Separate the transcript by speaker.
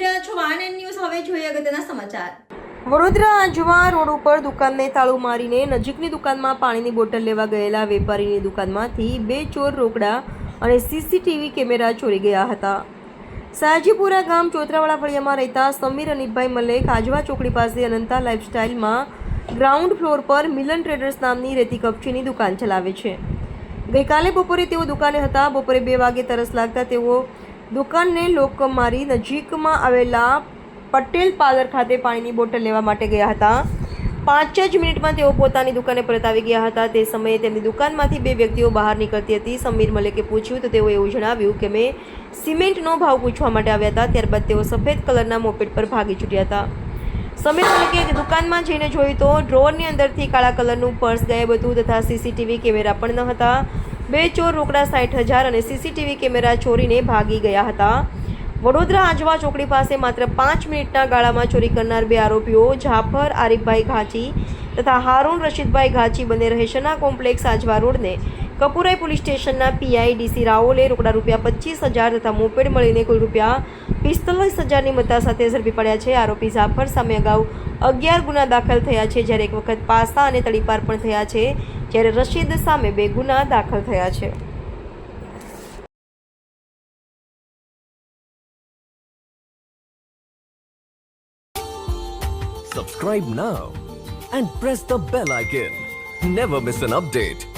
Speaker 1: Van આનંદ news હવે જોઈએ અગત્યના સમાચાર.
Speaker 2: વડોદરા આજવા રોડ ઉપર દુકાનને તાળું મારીને નજીકની દુકાનમાં પાણીની બોટલ લેવા ગયેલા વેપારીની દુકાનમાંથી બે ચોર રોકડા અને સીસીટીવી કેમેરા ચોરી ગયા હતા. સાજીપુરા ગામ ચોતરાવાળા ફળિયામાં રહેતા સમીર અનિતભાઈ મલેક આજવા ચોકડી પાસે અનંતા લાઇફસ્ટાઇલમાં ગ્રાઉન્ડ ફ્લોર પર મિલન ટ્રેડર્સ નામની રેતી કપચીની દુકાન ચલાવે છે. ગઈકાલે બપોરે તેઓ દુકાને હતા. બપોરે બે વાગે તરસ લાગતા તેઓ દુકાનને લોકો મારી નજીકમાં આવેલા પટેલ પાર્લર ખાતે પાણીની બોટલ લેવા માટે ગયા હતા. પાંચ જ મિનિટમાં તેઓ પોતાની દુકાને પરત આવી ગયા હતા. તે સમયે તેમની દુકાનમાંથી બે વ્યક્તિઓ બહાર નીકળતી હતી. સમીર મલેકે પૂછ્યું, તો તેઓ એવું જણાવ્યું કે મેં સિમેન્ટનો ભાવ પૂછવા માટે આવ્યા હતા. ત્યારબાદ તેઓ સફેદ કલરના મોપેડ પર ભાગી છૂટ્યા હતા. સમીર મલિકે દુકાનમાં જઈને જોયું તો ડ્રોવરની અંદરથી કાળા કલરનું પર્સ ગાયબ હતું તથા સીસીટીવી કેમેરા પણ ન હતા. બે ચોર રોકડા સાઠ હજાર અને સીસીટીવી કેમેરા ચોરીને ભાગી ગયા હતા. વડોદરા આજવા ચોકડી પાસે માત્ર પાંચ મિનિટના ગાળામાં ચોરી કરનાર બે આરોપીઓ જાફર આરીફભાઈ ઘાંચી તથા હારૂન રશીદભાઈ ઘાંચી બંને રહેશના કોમ્પ્લેક્સ આજવા રોડને. કપુરાઈ પોલીસ સ્ટેશનના પીઆઈ ડીસી રાઓલે રોકડા રૂપિયા પચીસ હજાર તથા મોપેડ મળીને કુલ રૂપિયા પિસ્તાલીસ હજારની મત્તા સાથે ઝડપી પડ્યા છે. આરોપી જાફર સામે અગાઉ અગિયાર ગુના દાખલ થયા છે, જ્યારે એક વખત પાસા અને તડીપાર પણ થયા છે. જ્યારે રશીદ સામે બે ગુના દાખલ થયા છે
Speaker 3: Subscribe now and press the bell icon. Never miss an update.